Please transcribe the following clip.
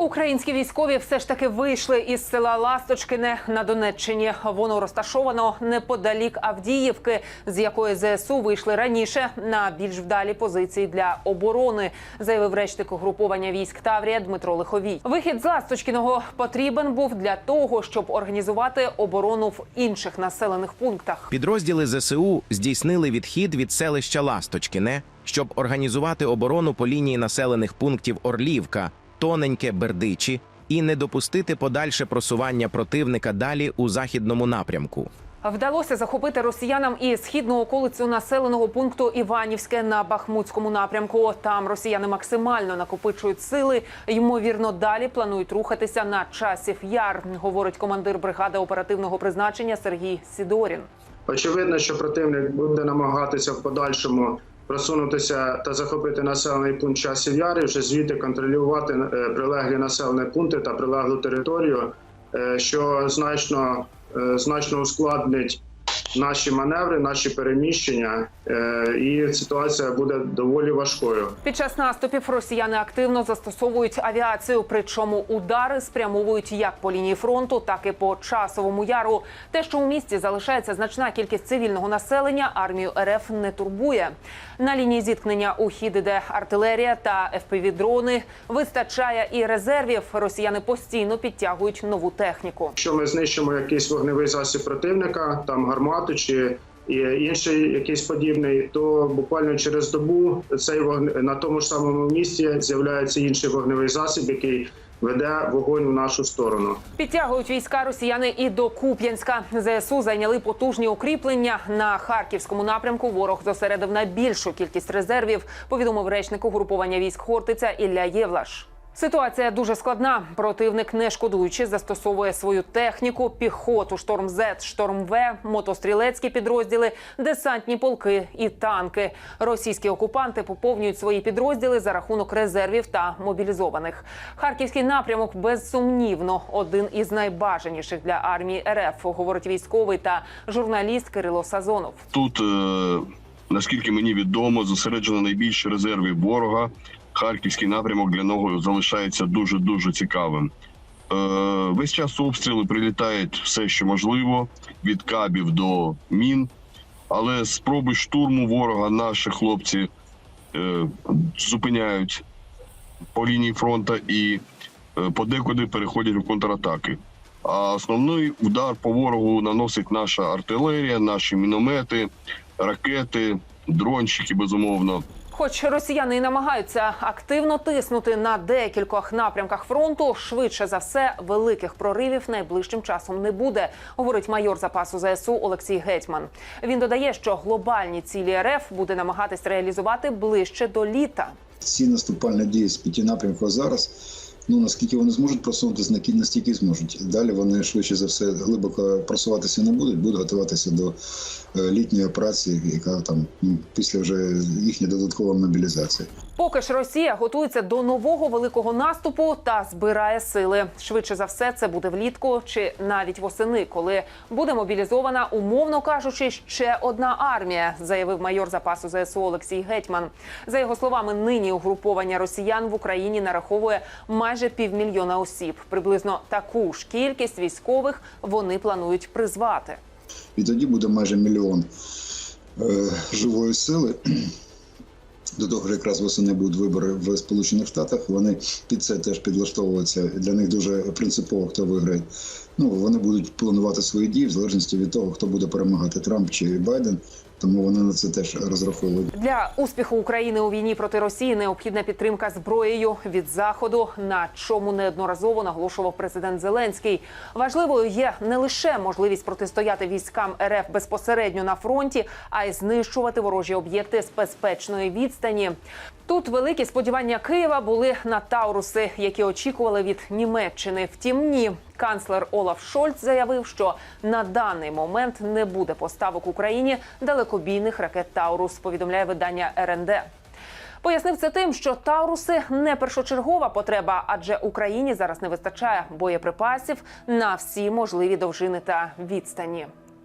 Українські військові все ж таки вийшли із села Ласточкине на Донеччині. Воно розташовано неподалік Авдіївки, з якої ЗСУ вийшли раніше на більш вдалі позиції для оборони, заявив речник угруповання військ Таврія Дмитро Лиховій. Вихід з Ласточкиного потрібен був для того, щоб організувати оборону в інших населених пунктах. Підрозділи ЗСУ здійснили відхід від селища Ласточкине, щоб організувати оборону по лінії населених пунктів Орлівка, Тоненьке, Бердичі і не допустити подальше просування противника далі у західному напрямку. Вдалося захопити росіянам і східну околицю населеного пункту Іванівське на Бахмутському напрямку. Там росіяни максимально накопичують сили. Ймовірно, далі планують рухатися на часів яр, говорить командир бригади оперативного призначення Сергій Сідорін. Очевидно, що противник буде намагатися в подальшому просунутися та захопити населений пункт часів яри, вже звідти контролювати е, прилеглі населені пункти та прилеглу територію, е, що значно, е, значно ускладнить наші маневри, наші переміщення, е, і ситуація буде доволі важкою. Під час наступів росіяни активно застосовують авіацію, причому удари спрямовують як по лінії фронту, так і по часовому яру. Те, що у місті залишається значна кількість цивільного населення, армію РФ не турбує. На лінії зіткнення у хід іде артилерія та ФПВ-дрони. Вистачає і резервів. Росіяни постійно підтягують нову техніку. Якщо ми знищимо якийсь вогневий засіб противника, там гармату чи інший якийсь подібний, то буквально через добу цей вогне на тому ж самому місці з'являється інший вогневий засіб, який веде вогонь в нашу сторону. Підтягують війська росіяни і до Куп'янська. ЗСУ зайняли потужні укріплення на харківському напрямку. Ворог зосередив найбільшу кількість резервів. Повідомив речник угруповання військ Хортиця Ілля Євлаш. Ситуація дуже складна. Противник, не шкодуючи, застосовує свою техніку, піхоту, шторм З, шторм В, мотострілецькі підрозділи, десантні полки і танки. Російські окупанти поповнюють свої підрозділи за рахунок резервів та мобілізованих. Харківський напрямок безсумнівно один із найбажаніших для армії РФ, говорить військовий та журналіст Кирило Сазонов. Тут, е, наскільки мені відомо, зосереджено найбільше резервів ворога. Харківський напрямок для нього залишається дуже дуже цікавим. Е, весь час обстріли прилітають все, що можливо, від кабів до мін. Але спроби штурму ворога наші хлопці е, зупиняють по лінії фронту і е, подекуди переходять у контратаки. А основний удар по ворогу наносить наша артилерія, наші міномети, ракети, дрончики, безумовно. Хоч росіяни і намагаються активно тиснути на декількох напрямках фронту, швидше за все великих проривів найближчим часом не буде, говорить майор запасу ЗСУ Олексій Гетьман. Він додає, що глобальні цілі РФ буде намагатись реалізувати ближче до літа. ці наступальні дії з п'яти напрямків зараз. Ну наскільки вони зможуть просунутися, настільки зможуть. Далі вони швидше за все глибоко просуватися не будуть, будуть готуватися до е, літньої операції, яка там ну, після вже їхньої додаткової мобілізації. Поки ж Росія готується до нового великого наступу та збирає сили. Швидше за все, це буде влітку чи навіть восени, коли буде мобілізована, умовно кажучи, ще одна армія, заявив майор запасу ЗСУ Олексій Гетьман. За його словами, нині угруповання росіян в Україні нараховує майже півмільйона осіб. Приблизно таку ж кількість військових вони планують призвати. І тоді буде майже мільйон е, живої сили. До того ж, якраз восени будуть вибори в Сполучених Штатах. Вони під це теж підлаштовуються. Для них дуже принципово, хто виграє. Ну вони будуть планувати свої дії в залежності від того, хто буде перемагати Трамп чи Байден. Тому вони на це теж розраховують. Для успіху України у війні проти Росії необхідна підтримка зброєю від заходу, на чому неодноразово наголошував президент Зеленський. Важливою є не лише можливість протистояти військам РФ безпосередньо на фронті, а й знищувати ворожі об'єкти з безпечної відстані. Тут великі сподівання Києва були на Тауруси, які очікували від Німеччини. Втім, ні. Канцлер Олаф Шольц заявив, що на даний момент не буде поставок Україні далекобійних ракет Таурус. Повідомляє видання РНД. Пояснив це тим, що Тауруси не першочергова потреба, адже Україні зараз не вистачає боєприпасів на всі можливі довжини та відстані.